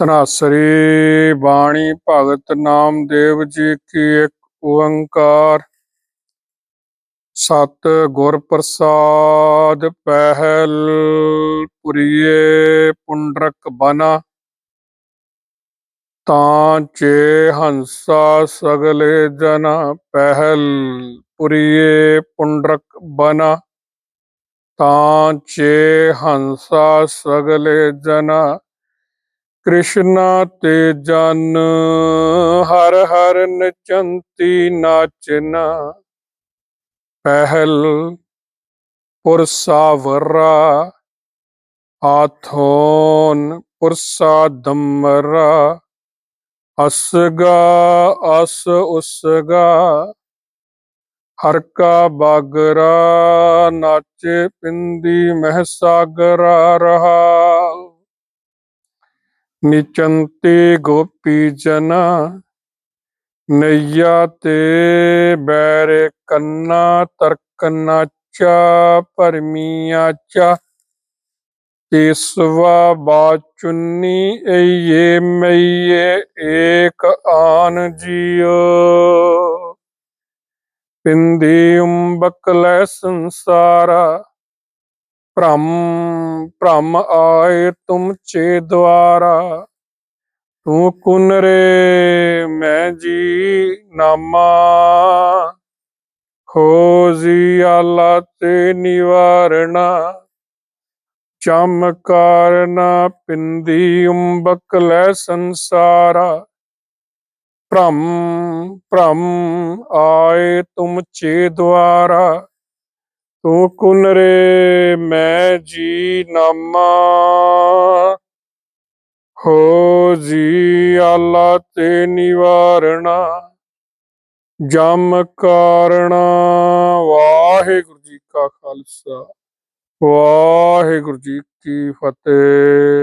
ਤਨਾਸਰੀ ਬਾਣੀ ਭਗਤ ਨਾਮਦੇਵ ਜੀ ਕੀ ਇੱਕ ਓੰਕਾਰ। ਸਤ ਗੁਰ ਪ੍ਰਸਾਦ ਪਹਿਲ ਪੁਰੀਏ ਪੁੰਡਰਕ ਬਨਾ। ਤਾਂ ਚੇ ਹੰਸਾ ਸਗਲੇ ਜਨਾ ਪਹਿਲ ਪੁਰੀਏ ਪੁੰਡਰਕ ਬਨਾ। ਤਾਂ ਚੇ ਹੰਸਾ ਸਗਲੇ ਜਨਾ ਕ੍ਰਿਸ਼ਨਾ ਤੇ ਜਨ, ਹਰ ਹਰ ਨਚੰਤੀ ਨਾਚਨਾ ਪਹਿਲ ਪੁਰਸਾ ਵਰਾ ਆਥੋਨ ਪੁਰਸਾ ਦਮਰਾ ਅਸਗਾ, ਅਸ ਉਸਗਾ। ਹਰ ਕਾ ਬਾਗਰਾ, ਨਾਚੇ ਪਿੰਦੀ ਮਹਿਸਾਗਰਾ ਰਹਾ। ਨਿਚੰਤੇ ਗੋਪੀ ਜਨਾ, ਨਈਆ ਤੇ ਬੈਰ ਕੰਨਾ, ਤਰਕ ਨਾਚਾ, ਪਰਮੀਆ ਤੇਸਵਾ ਬਾਚੁੰਨੀ ਏਏ ਮਈਏ, ਏਕ ਆਨ ਜੀਓ। ਪਿੰਦੀ ਉੰਬਕ ਲੈ ਸੰਸਾਰਾ ਭ੍ਰਮ ਭ੍ਰਮ ਆਏ ਤੁਮ ਚੇ ਦੁਆਰਾ। ਤੂੰ ਕੁਨ ਰੇ, ਮੈਂ ਜੀ ਨਾਮਾ। ਖੋਜੀ ਆਲਾ ਤੇ ਨਿਵਾਰਣਾ। ਚਮਕਾਰਨਾ ਪਿੰਦੀ ਉੰਬਕ ਲੈ ਸੰਸਾਰਾ। ਭ੍ਰਮ ਭ੍ਰਮ ਆਏ ਤੁਮ ਚੇ ਦੁਆਰਾ। ਤੂੰ ਕੁਨ ਮੈਂ ਜੀ ਨਾਮਾ। ਹੋ ਜੀ ਆਲਾ ਤੇ ਨਿਵਾਰਣਾ, ਜਮ ਕਾਰਣਾ। ਵਾਹਿਗੁਰੂ ਜੀ ਕਾ ਖਾਲਸਾ, ਵਾਹਿਗੁਰੂ ਜੀ ਕੀ ਫਤਿਹ।